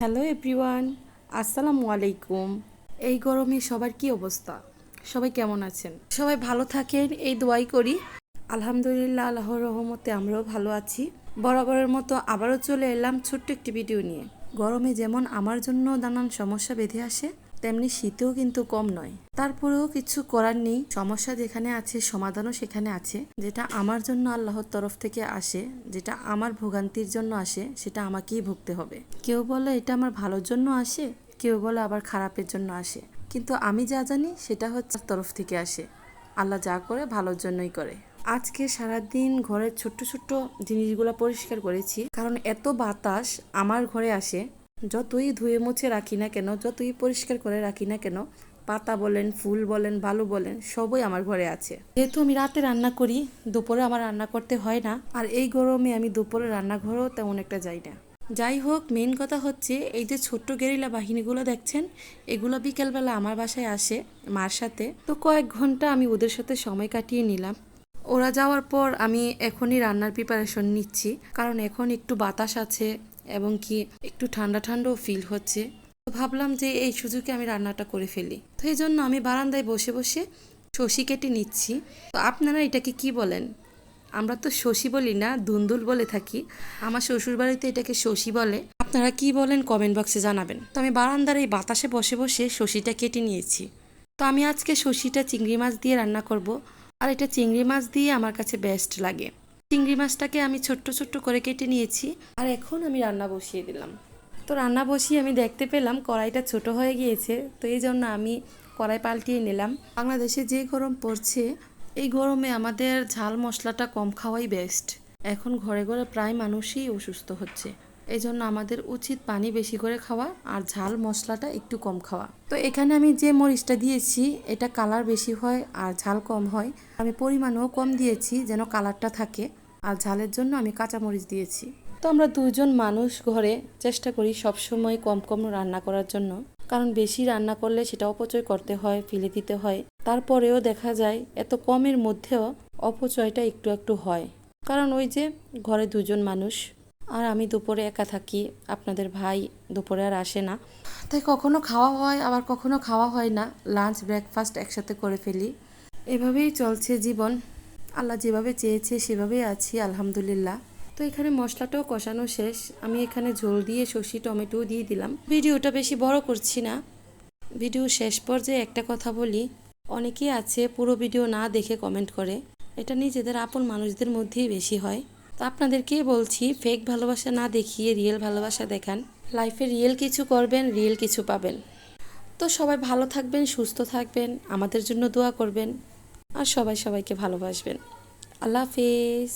Hello everyone, আসসালামু আলাইকুম। এই গরমে সবার কি অবস্থা? সবাই কেমন আছেন? সবাই ভালো থাকেন, এই দোয়াই করি। আলহামদুলিল্লাহ, আল্লাহর রহমতে আমরাও ভালো আছি। বরাবরের মতো আবারও চলে এলাম ছোট্ট একটি ভিডিও নিয়ে। গরমে যেমন আমার জন্য নানান সমস্যা বেঁধে আসে তেমনি শীতেও কিন্তু কম নয়। তারপরেও কিছু করার নেই। সমস্যা যেখানে আছে, সমাধানও সেখানে আছে। যেটা আমার জন্য আল্লাহর তরফ থেকে আসে, যেটা আমার ভোগান্তির জন্য আসে, সেটা আমাকেই ভুগতে হবে। কেউ বলে এটা আমার ভালোর জন্য আসে, কেউ বলে আবার খারাপের জন্য আসে। কিন্তু আমি যা জানি, সেটা হচ্ছে তরফ থেকে আসে। আল্লাহ যা করে, ভালোর জন্যই করে। আজকে সারাদিন ঘরের ছোট্ট ছোট্ট জিনিসগুলো পরিষ্কার করেছি। কারণ এত বাতাস আমার ঘরে আসে যতই ধুয়ে মুছে রাখি না কেন, যতই পরিষ্কার করে রাখি না কেন, পাতা বলেন, ফুল বলেন, বালু বলেন, সবই আমার ঘরে আছে। যেহেতু আমি রাতে রান্না করি, দুপুরে আমার রান্না করতে হয় না, আর এই গরমে আমি দুপুরে রান্নাঘরেও তেমন একটা যাই না। যাই হোক মেন কথা হচ্ছে, এই যে ছোট্ট গেরিলা বাহিনীগুলো দেখছেন, এগুলো বিকেলবেলা আমার বাসায় আসে, মার সাথে। তো কয়েক ঘণ্টা আমি ওদের সাথে সময় কাটিয়ে নিলাম। ওরা যাওয়ার পর আমি এখনই রান্নার প্রিপারেশন নিচ্ছি, কারণ এখন একটু বাতাস আছে এবং কি একটু ঠান্ডা ঠান্ডাও ফিল হচ্ছে। তো ভাবলাম যে এই সুযোগে আমি রান্নাটা করে ফেলি। তো এই জন্য আমি বারান্দায় বসে বসে শশি কেটে নিচ্ছি। তো আপনারা এটাকে কি বলেন? আমরা তো শশী বলি না, দুন্দুল বলে থাকি। আমার শ্বশুর বাড়িতে এটাকে শশী বলে। আপনারা কি বলেন কমেন্ট বক্সে জানাবেন। তো আমি বারান্দার এই বাতাসে বসে বসে শশীটা কেটে নিয়েছি। তো আমি আজকে শশীটা চিংড়ি মাছ দিয়ে রান্না করব। আর এটা চিংড়ি মাছ দিয়ে আমার কাছে বেস্ট লাগে। চিংড়ি মাছটাকে আমি ছোট্ট ছোট্ট করে কেটে নিয়েছি। আর এখন আমি রান্না বসিয়ে দিলাম। তো রান্না বসিয়ে আমি দেখতে পেলাম কড়াইটা ছোট হয়ে গিয়েছে। তো এই জন্য আমি কড়াই পাল্টিয়ে নিলাম। বাংলাদেশে যে গরম পড়ছে, এই গরমে আমাদের ঝাল মশলাটা কম খাওয়াই বেস্ট এখন ঘরে ঘরে প্রায় মানুষই অসুস্থ হচ্ছে। এই জন্য আমাদের উচিত পানি বেশি করে খাওয়া আর ঝাল মশলাটা একটু কম খাওয়া। তো এখানে আমি যে মরিচটা দিয়েছি, এটা কালার বেশি হয় আর ঝাল কম হয়। আমি পরিমাণও কম দিয়েছি যেন কালারটা থাকে। আর ঝালের জন্য আমি কাঁচা মরিচ দিয়েছি। তো আমরা দুজন মানুষ ঘরে চেষ্টা করি সবসময় কম কম রান্না করার জন্য। কারণ বেশি রান্না করলে সেটা অপচয় করতে হয়, ফেলে দিতে হয়। তারপরেও দেখা যায় এত কমের মধ্যেও অপচয়টা একটু একটু হয়। কারণ ওই যে ঘরে দুজন মানুষ, আর আমি দুপুরে একা থাকি, আপনাদের ভাই দুপুরে আর আসে না। তাই কখনো খাওয়া হয়, আবার কখনো খাওয়া হয় না। লাঞ্চ, ব্রেকফাস্ট একসাথে করে ফেলি। এভাবেই চলছে জীবন। আল্লাহ যেভাবে চেয়েছে সেভাবেই আছি, আলহামদুলিল্লাহ। তো এখানে মশলাটাও কষানো শেষ। আমি এখানে ঝোল দিয়ে সর্ষি টমেটোও দিয়ে দিলাম। ভিডিওটা বেশি বড় করছি না। ভিডিও শেষ পর্যায়ে একটা কথা বলি। অনেকেই আছে পুরো ভিডিও না দেখে কমেন্ট করে। এটা নিজেদের আপন মানুষদের মধ্যেই বেশি হয়। তো আপনাদেরকেই বলছি ফেক ভালোবাসা না দেখিয়ে রিয়েল ভালোবাসা দেখান। লাইফে রিয়েল কিছু করবেন রিয়েল কিছু পাবেন। তো সবাই ভালো থাকবেন, সুস্থ থাকবেন। আমাদের জন্য দোয়া করবেন। আর সবাই সবাইকে ভালোবাসবেন। আল্লাহ হাফিজ।